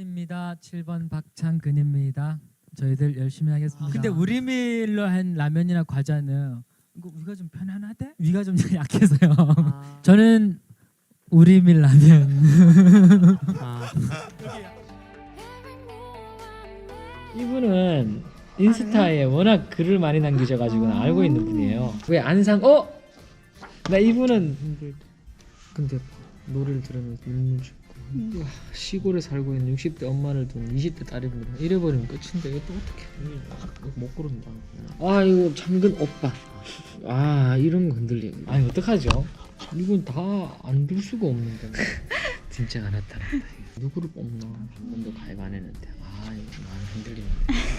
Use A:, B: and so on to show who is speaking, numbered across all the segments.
A: 입니다 7번 박창근입니다. 저희들 열심히 하겠습니다. 근데 우리 밀로 한 라면이나 과자는 이거 위가 좀 편안하대? 위가 좀 약해서요. 저는 우리 밀 라면.
B: 이분은 인스타에 워낙 글을 많이 남기셔가지고 나 알고 있는 분이에요. 왜 안상? 어? 나 이분은 근데 노래를 들으면 눈물 짓고 와, 시골에 살고 있는 60대 엄마를 둔 20대 딸입니다. 잃어버리면 끝인데 이거 또 어떻게 못 고른다. 아 이거 장근 오빠. 아 이런 거 흔들리고. 아니 어떡하죠? 이건 다안둘 수가 없는데. 진짜 안 나타났다. 누구를 뽑나? 한 번도 가입 안 했는데. 아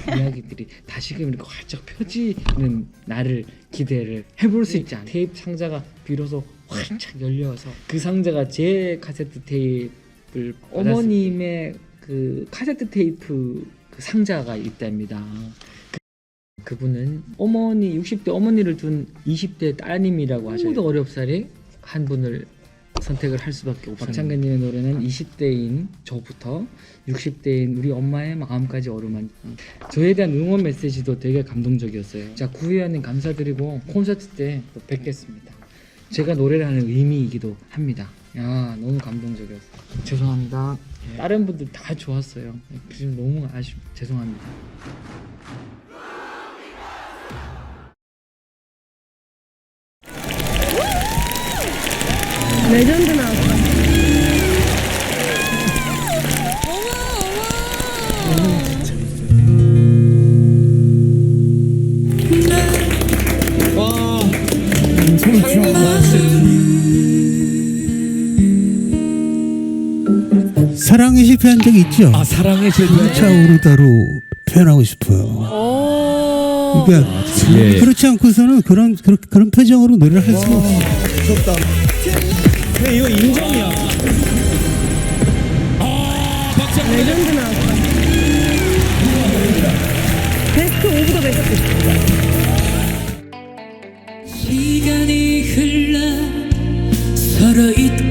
B: 이야기들이 다시금 이렇게 활짝 펴지는 나를 기대를 해볼 수 있지 않아. 테이프 상자가 비로소 활짝 열려서 그 상자가 제 카세트 테이프를 어머님의 그 카세트 테이프 그 상자가 있답니다. 그- 그분은 어머니 60대 어머니를 둔 20대 따님이라고 하셔요. 아무도 어렵사리 한 분을 선택을 할 수밖에 없어요. 박창근님의 노래는 20대인 저부터 60대인 우리 엄마의 마음까지 어루만 저에 대한 응원 메시지도 되게 감동적이었어요. 자 구혜연님 감사드리고 콘서트 때 또 뵙겠습니다. 제가 노래를 하는 의미이기도 합니다. 야 너무 감동적이었어요. 죄송합니다. 다른 분들 다 좋았어요. 지금 너무 아쉽 죄송합니다.
C: 레전드 나왔다.
D: 사랑에 실패한 적이 있죠.
E: 아 사랑의 실패.
D: 불타오르다로 표현하고 싶어요. 그러니까
E: 예.
D: 그렇지 않고서는 그런 그런, 그런 표정으로 노래를 할 수가 없어요.
E: 이거 인정이야.
C: 레전드 나왔다. 베스트 오브 더 베스트.
F: 시간이 흘러 서로 잊고